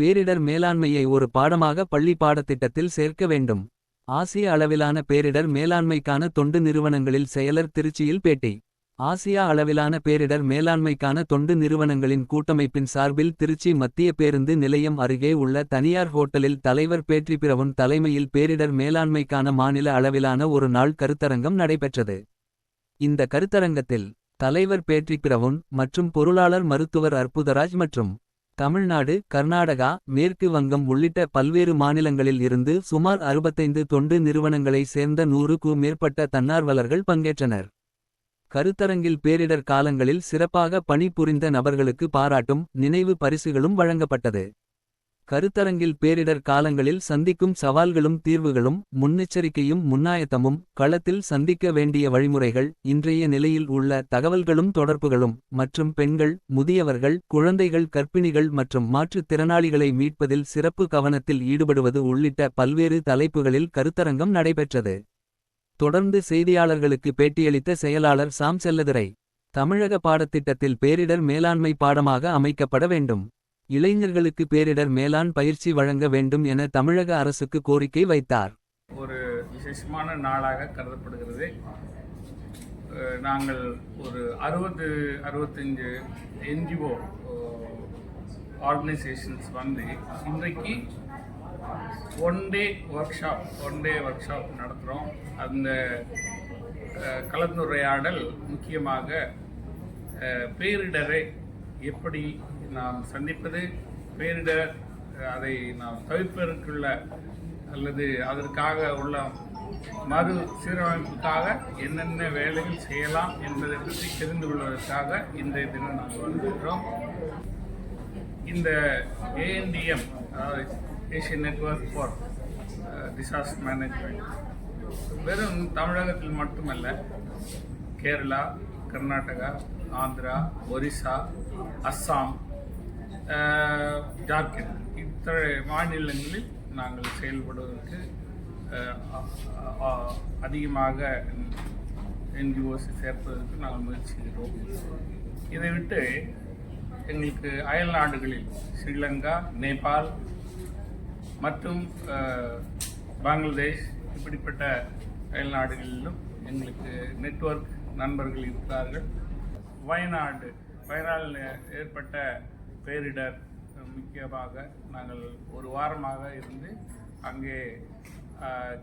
பேரிடர் மேலாண்மையை ஒரு பாடமாக பள்ளி பாடத்திட்டத்தில் சேர்க்க வேண்டும். ஆசிய அளவிலான பேரிடர் மேலாண்மைக்கான தொண்டு நிறுவனங்களில் செயலர் திருச்சியில் பேட்டி. ஆசியா அளவிலான பேரிடர் மேலாண்மைக்கான தொண்டு நிறுவனங்களின் கூட்டமைப்பின் சார்பில் திருச்சி மத்திய பேருந்து நிலையம் அருகே உள்ள தனியார் ஹோட்டலில் தலைவர் பேற்றி பேற்றிபிரவுன் தலைமையில் பேரிடர் மேலாண்மைக்கான மாநில அளவிலான ஒரு நாள் கருத்தரங்கம் நடைபெற்றது. இந்த கருத்தரங்கத்தில் தலைவர் பேட்ரிக் மற்றும் பொருளாளர் மருத்துவர் அற்புதராஜ் மற்றும் தமிழ்நாடு கர்நாடகா மேற்கு வங்கம் உள்ளிட்ட பல்வேறு மாநிலங்களில் இருந்து சுமார் 65 தொண்டு நிறுவனங்களை சேர்ந்த நூறுக்கு மேற்பட்ட தன்னார்வலர்கள் பங்கேற்றனர். கருத்தரங்கில் பேரிடர் காலங்களில் சிறப்பாக பணிபுரிந்த நபர்களுக்கு பாராட்டும் நினைவு பரிசுகளும் வழங்கப்பட்டது. கருத்தரங்கில் பேரிடர் காலங்களில் சந்திக்கும் சவால்களும் தீர்வுகளும் முன்னெச்சரிக்கையும் முன்னாயத்தமும் களத்தில் சந்திக்க வேண்டிய வழிமுறைகள் இன்றைய நிலையில் உள்ள தகவல்களும் தொடர்புகளும் மற்றும் பெண்கள் முதியவர்கள் குழந்தைகள் கர்ப்பிணிகள் மற்றும் மாற்றுத் திறனாளிகளை மீட்பதில் சிறப்பு கவனத்தில் ஈடுபடுவது உள்ளிட்ட பல்வேறு தலைப்புகளில் கருத்தரங்கம் நடைபெற்றது. தொடர்ந்து செய்தியாளர்களுக்கு பேட்டியளித்த செயலாளர் சாம் செல்லதுரை. தமிழக பாடத்திட்டத்தில் பேரிடர் மேலாண்மை பாடமாக அமைக்கப்பட வேண்டும். இளைஞர்களுக்கு பேரிடர் மேலாண் பயிற்சி வழங்க வேண்டும் என தமிழக அரசுக்கு கோரிக்கை வைத்தார். ஒரு விசேஷமான நாளாக கருதப்படுகிறது நாங்கள் ஒரு அறுபது அறுபத்தஞ்சு என்ஜிஓ ஆர்கனைசேஷன்ஸ் வந்து இன்றைக்கு one day workshop one day workshop நடத்துகிறோம் அந்த கலந்துரையாடல் முக்கியமாக பேரிடரை எப்படி நாம் சந்திப்பது பேரிடர் அதை நாம் தவிர்ப்பதற்குள்ள அல்லது அதற்காக உள்ள மறு சீரமைப்புக்காக என்னென்ன வேலைகள் செய்யலாம் என்பதை பற்றி தெரிந்து கொள்வதற்காக இன்றைய தினம் நாங்கள் வந்திருக்கிறோம். இந்த ஏஎன்டிஎம் அதாவது Asian network for disaster management வெறும் தமிழகத்தில் மட்டுமல்ல கேரளா கர்நாடகா ஆந்திரா ஒரிசா அஸ்ஸாம் அஹ், ஜார்க்கண்ட். இத்தகைய மாநிலங்களில் நாங்கள் செயல்படுவதற்கு அதிகமாக என்ஜிஓஸை சேர்ப்பதற்கு நாங்கள் முயற்சி செய்கிறோம். இதை விட்டு எங்களுக்கு அயல் நாடுகளில் ஸ்ரீலங்கா நேபாள் மற்றும் பங்களாதேஷ் இப்படிப்பட்ட அயல் நாடுகளிலும் எங்களுக்கு நெட்வொர்க் நண்பர்கள் இருக்கிறார்கள். வயநாடு வயநாடில் ஏற்பட்ட பேரிடர் முக்கியமாக நாங்கள் ஒரு வாரமாக இருந்து அங்கே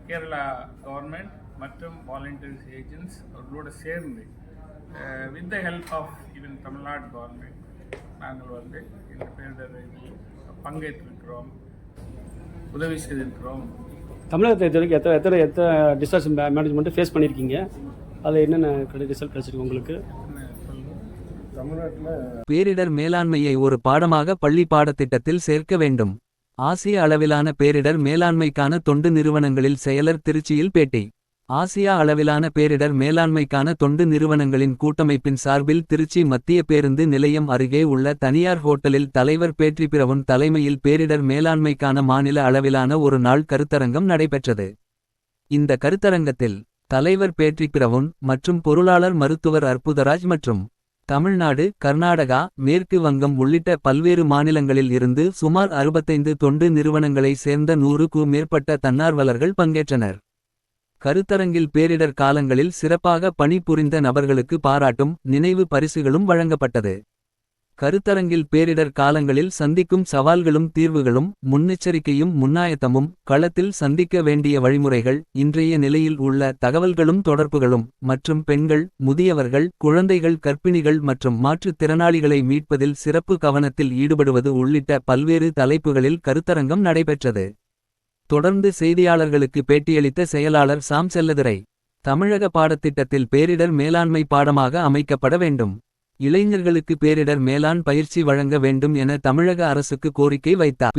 கேரளா கவர்மெண்ட் மற்றும் வாலண்டியர்ஸ் ஏஜென்ட்ஸ் அவர்களோடு சேர்ந்து with the help of even Tamil Nadu government நாங்கள் வந்து இந்த பேரிடர் பங்கேற்றிருக்கிறோம் உதவி செய்திருக்கிறோம். தமிழகத்தை இது வரைக்கும் எத்தனை எத்தனை எத்தனை டிசாஸ்டர் மேனேஜ்மெண்ட்டு ஃபேஸ் பண்ணியிருக்கீங்க? அதில் என்னென்ன ரிசல்ட் கிடச்சிருக்கு உங்களுக்கு? பேரிடர் மேலாண்மையை ஒரு பாடமாக பள்ளி பாடத்திட்டத்தில் சேர்க்க வேண்டும். ஆசிய அளவிலான பேரிடர் மேலாண்மைக்கான தொண்டு நிறுவனங்களில் செயலர் திருச்சியில் பேட்டி. ஆசியா அளவிலான பேரிடர் மேலாண்மைக்கான தொண்டு நிறுவனங்களின் கூட்டமைப்பின் சார்பில் திருச்சி மத்திய பேருந்து நிலையம் அருகே உள்ள தனியார் ஹோட்டலில் தலைவர் பேற்றிபிரவுன் தலைமையில் பேரிடர் மேலாண்மைக்கான மாநில அளவிலான ஒரு நாள் கருத்தரங்கம் நடைபெற்றது. இந்த கருத்தரங்கத்தில் தலைவர் பேற்றி பிரவுன் மற்றும் பொருளாளர் மருத்துவர் அற்புதராஜ் மற்றும் தமிழ்நாடு கர்நாடகா மேற்கு வங்கம் உள்ளிட்ட பல்வேறு மாநிலங்களில் இருந்து சுமார் 65 தொண்டு நிறுவனங்களை சேர்ந்த நூறுக்கு மேற்பட்ட தன்னார்வலர்கள் பங்கேற்றனர். கருத்தரங்கில் பேரிடர் காலங்களில் சிறப்பாக பணிபுரிந்த நபர்களுக்கு பாராட்டும் நினைவு பரிசுகளும் வழங்கப்பட்டது. கருத்தரங்கில் பேரிடர் காலங்களில் சந்திக்கும் சவால்களும் தீர்வுகளும் முன்னெச்சரிக்கையும் முன்னாயத்தமும் களத்தில் சந்திக்க வேண்டிய வழிமுறைகள் இன்றைய நிலையில் உள்ள தகவல்களும் தொடர்புகளும் மற்றும் பெண்கள் முதியவர்கள் குழந்தைகள் கர்ப்பிணிகள் மற்றும் மாற்றுத் திறனாளிகளை மீட்பதில் சிறப்பு கவனத்தில் ஈடுபடுவது உள்ளிட்ட பல்வேறு தலைப்புகளில் கருத்தரங்கம் நடைபெற்றது. தொடர்ந்து செய்தியாளர்களுக்கு பேட்டியளித்த செயலாளர் சாம் செல்லதுரை. தமிழக பாடத்திட்டத்தில் பேரிடர் மேலாண்மை பாடமாக அமைக்கப்பட வேண்டும். இளைஞர்களுக்கு பேரிடர் மேலாண் பயிற்சி வழங்க வேண்டும் என தமிழக அரசுக்கு கோரிக்கை வைத்தார்.